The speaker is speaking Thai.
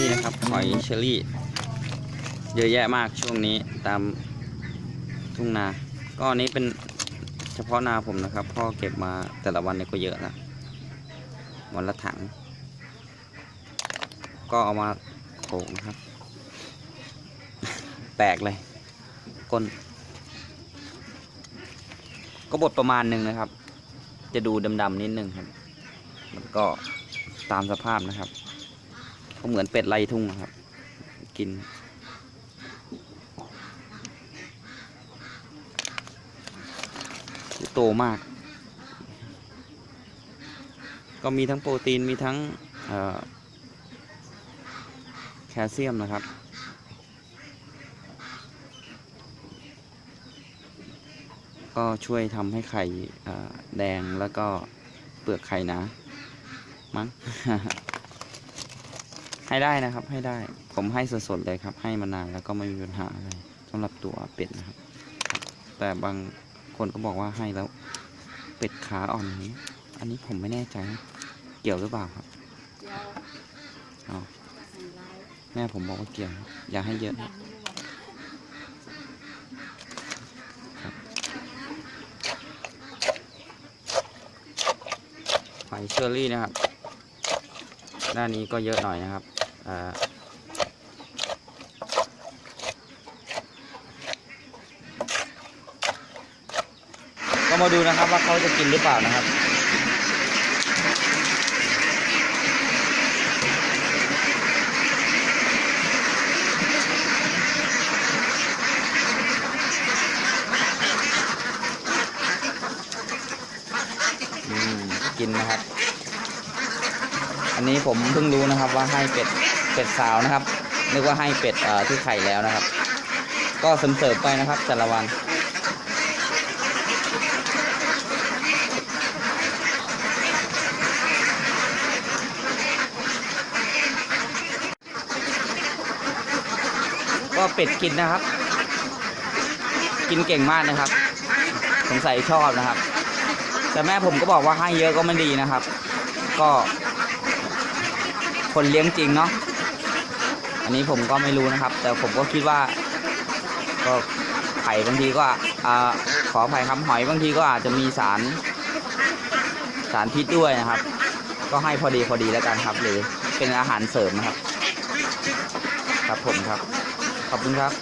นี่นะครับหอยเชอรี่ เยอะแยะมากช่วงนี้ตามทุ่งนา ก็อันนี้เป็นเฉพาะนาผมนะครับ พ่อเก็บมาแต่ละวันเนี่ยก็เยอะนะวันละถัง ก็เอามาโขลกนะครับ แตกเลยก้นก็บดประมาณหนึ่งนะครับ จะดูดำๆนิดนึงครับ มันก็ตามสภาพนะครับ ก็เหมือนเป็ดไล่ทุ่งครับ กิน โตมาก ก็มีทั้งโปรตีนมีทั้งแคลเซียมนะครับก็ช่วยทำให้ไข่แดงแล้วก็เปลือกไข่นะมั้ง ให้ได้นะครับ ให้ได้ ผมให้สดๆเลยครับ ให้มานานแล้วก็ไม่มีปัญหาอะไรสำหรับตัวเป็ดนะครับ แต่บางคนก็บอกว่าให้แล้ว เป็ดขาอ่อนอย่างนี้ อันนี้ผมไม่แน่ใจนะเกี่ยวหรือเปล่าครับเดี๋ยวอ๋อใส่ไลน์แม่ผมบอกว่าเกี่ยวครับอย่าให้เยอะครับหอยเชอรี่นะครับ ด้านนี้ก็เยอะหน่อยนะครับ อ่าก็มาดูนะครับว่าเขาจะกินหรือเปล่านะครับอืมกินนะครับ อันนี้ผมเพิ่งรู้นะครับว่าให้เป็ด เป็ดสาวนะครับนึกว่าให้เป็ดที่ไข่แล้วนะครับ ก็เสริมๆไปนะครับแต่ละวันก็เป็ดกินนะครับ กินเก่งมากนะครับ สงสัยชอบนะครับ แต่แม่ผมก็บอกว่าให้เยอะก็ไม่ดีนะครับ ก็ คนเลี้ยงจริงเนาะ อันนี้ผมก็ไม่รู้นะครับ แต่ผมก็คิดว่าก็ไข่บางทีก็อขอไข่ครับหอยบางทีก็อาจจะมีสาร สารพิษด้วยนะครับ ก็ให้พอดีพอดีแล้วกันครับ หรือเป็นอาหารเสริมนะครับ ครับผมครับ ขอบคุณครับ